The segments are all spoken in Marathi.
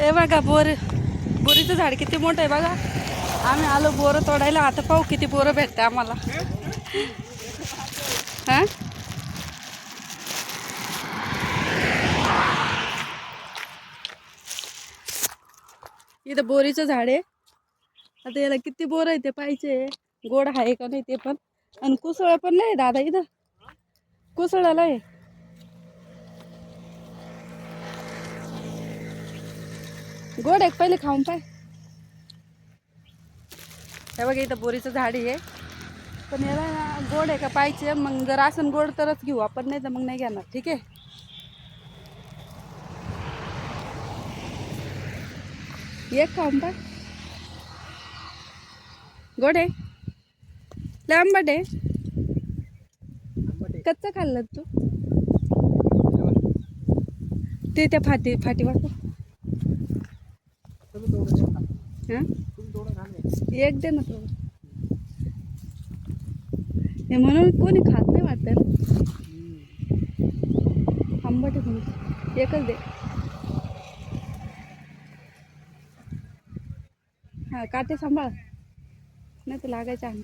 हे बघा बोर बोरीचं झाड किती मोठं आहे बघा. आम्ही आलो बोरं तोडायला आता पाहू किती बोरं भेटते आम्हाला. हा? इथं बोरीचं झाड आहे. आता याला किती बोर आहे ते पाहिजे गोड आहे का नाही ते पण. आणि कुसळ पण नाही दादा इथं. कुसळाला आहे. गोड आहे का? पहिले खाऊन पाय. हे बघा इथं बोरीचं झाड आहे पण याला गोड आहे का पाहिजे मग जर असं गोड तरच घेऊ आपण नाही तर मग नाही घेणार ठीक आहे? एक खाऊन पाय. गोड आहे? लय आंबट आहे. कच्चं खाल्लं तू? ते त्या फाटी फाटी वाटतो हां एक दे ना थोडं. हे म्हणून कोणी खात नाही वाटतं. आंबट आहे एकच दे. हा काटे सांभाळ. नाही तर लागायचं अंग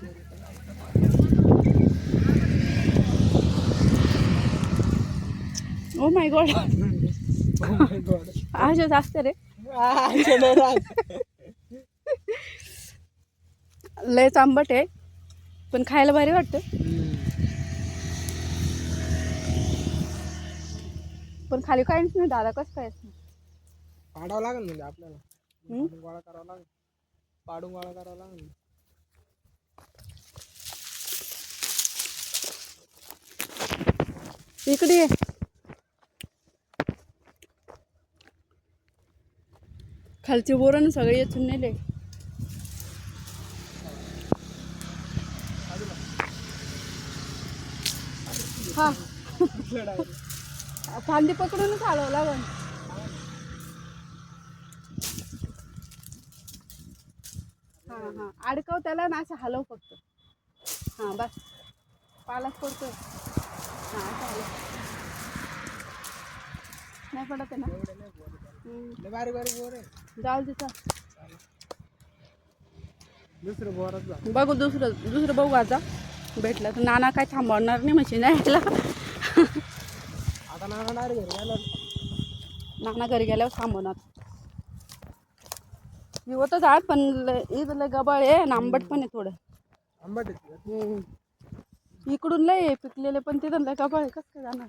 ओ माय गॉड अशाच असते रे लयच आंबट आहे पण खायला भारी वाटतं. पण खाली काहीच नाही दादा कसं काय पाडावं लागेल म्हणजे आपल्याला. हम्म? पाडून गोळा करावा लागेल. पाडून गोळा करावा लागेल. इकडे ये. खालचे बोरण सगळे येचून नेले. हा. फांदी पकडूनच हलव लागन हा हा. अडकव त्याला ना असं हलव फक्त. हा बस. पालाच पडतोय. हा नाही पडत आहे ना? बारीक बारीक बोर आहे. जाऊ दे. दुसरं बोरात बघू दुसरं दुसरं बघू आता. भेटलं तर नाना काय थांबवणार नाही मशीन यायला. आता नाना डायरेक्ट घरी गेला नाना घरी गेल्यावर थांबवणार. मी होतं झाड पण लय- इथं लय गबाळ आहे आणि आंबट पण आहे थोडं. आंबट आहे. इकडून लय आहे पिकलेले पण तिथं लय गबाळ आहे कसं काय जाणार?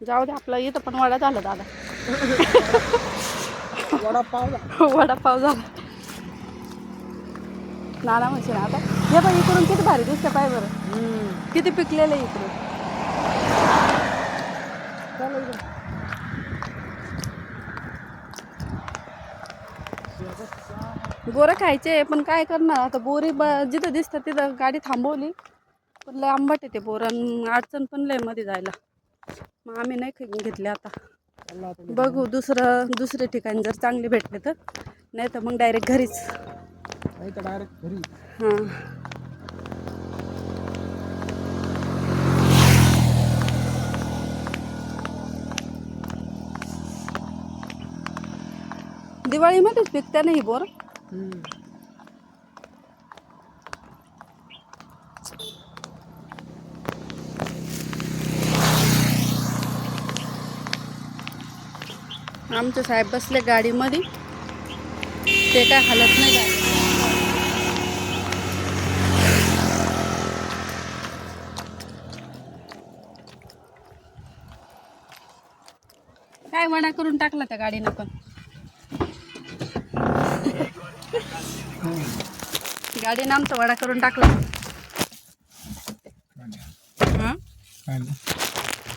जाऊ दे आपला इथं पण वडा झाला दादा. वडापाव जा वडापाव झाला. नाना मशीन आता हे बघ इकडून किती भारी दिसतं पाय बरं. किती पिकलेलं आहे इकडे. बोरं खायचे पण काय करणार? आता बोरी ब जिथं दिसतं तिथं गाडी थांबवली. पण लय आंबट आहे ते बोरं आणि अडचण पण लयमध्ये जायला. मग आम्ही नाही घेतले आता. बघू दुसरं दुसरे ठिकाण जर चांगले भेटले तर. नाही तर मग डायरेक्ट घरीच. नाही तर डायरेक्ट घरी. हां. दिवाळीमध्येच पिकत्या नाही बोर? आमचे साहेब बसले गाडीमध्ये. ते काय हलत नाही गाडी काय वडा करून टाकला त्या गाडीनं पण? गाडीनं आमचा वडा करून टाकला. हं?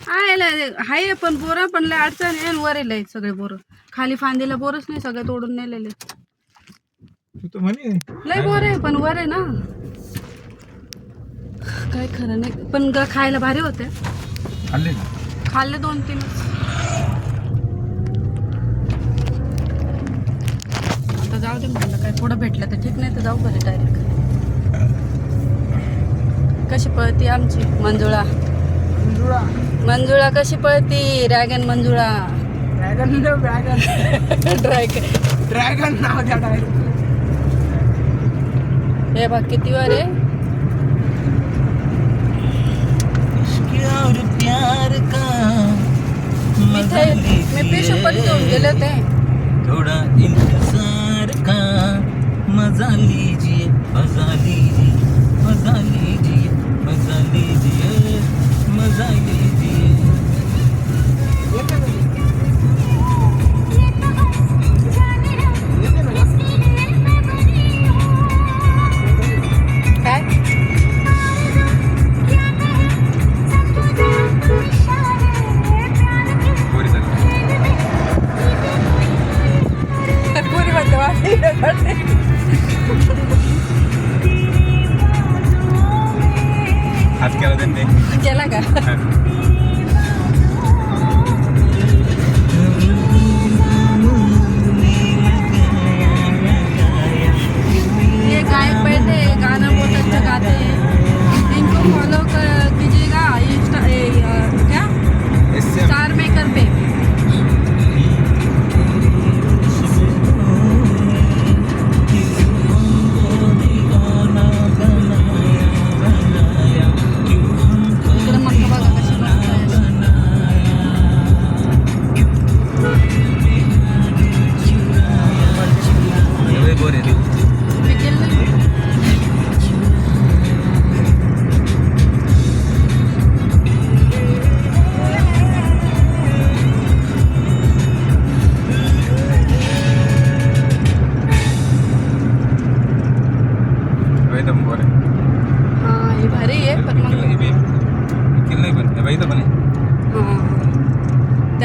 आहे हाय पण बोरं पण लय अडचण आहे वर आहे सगळे बोरं. खाली फांदीला बोरच नाही सगळे तोडून नेलेले. लय बोर आहे पण वर आहे ना. काय खरं नाही पण ग- खायला भारी होते खाल्ले खाल्ले दोन तीन जाऊ दे म्हणलं काय थोडं भेटलं तर ठीक नाही तर जाऊ घरी डायरेक्ट कशी पळती आमची? मंजुळा. जुळा मंजुळा कशी पळती? Dragon Manjula. Dragon dragon dragon dragon नाव द्या डायरेक्ट हे बघ किती वर आहे? प्यार का? मी पिशू पण घेऊन गेले होते थोड़ा इंतजार. का मजा लीजिए मजा लीजिए मजा लीजिए मजा लीजिए।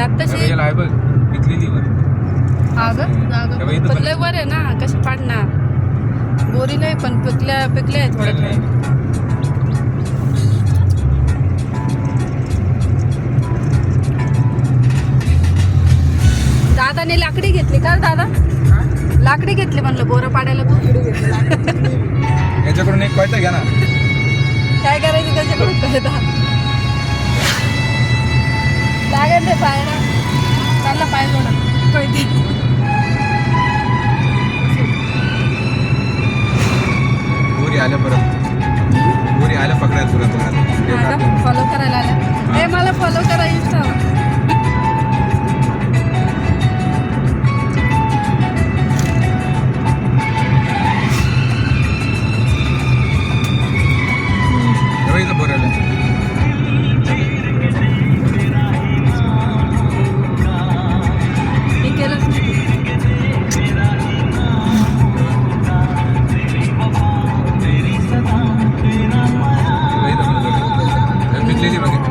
त्यात तशी याला आहे बघ पिकलेली वर. आहे ना कशी पाडणार बोरी लय पण पिकल्या पिकल्या आहे थोड्या नाही. दादाने लाकडी घेतली का दादा? लाकडी घेतली म्हणलं बोरं पाडायला खूप याच्याकडून एक कळतं घ्या ना. काय करायचं त्याच्याकडून? कळता. लागेल ते पायला चालला पाय बघ. हे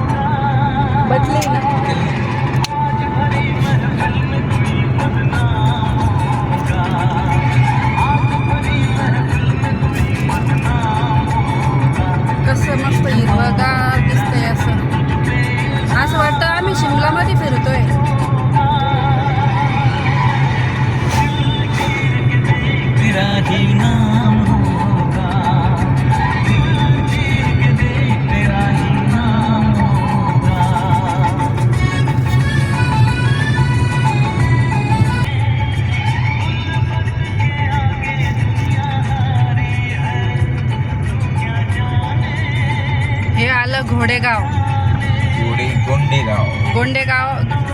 घोडेगाव गोडे गोंडेगाव. गोंडेगाव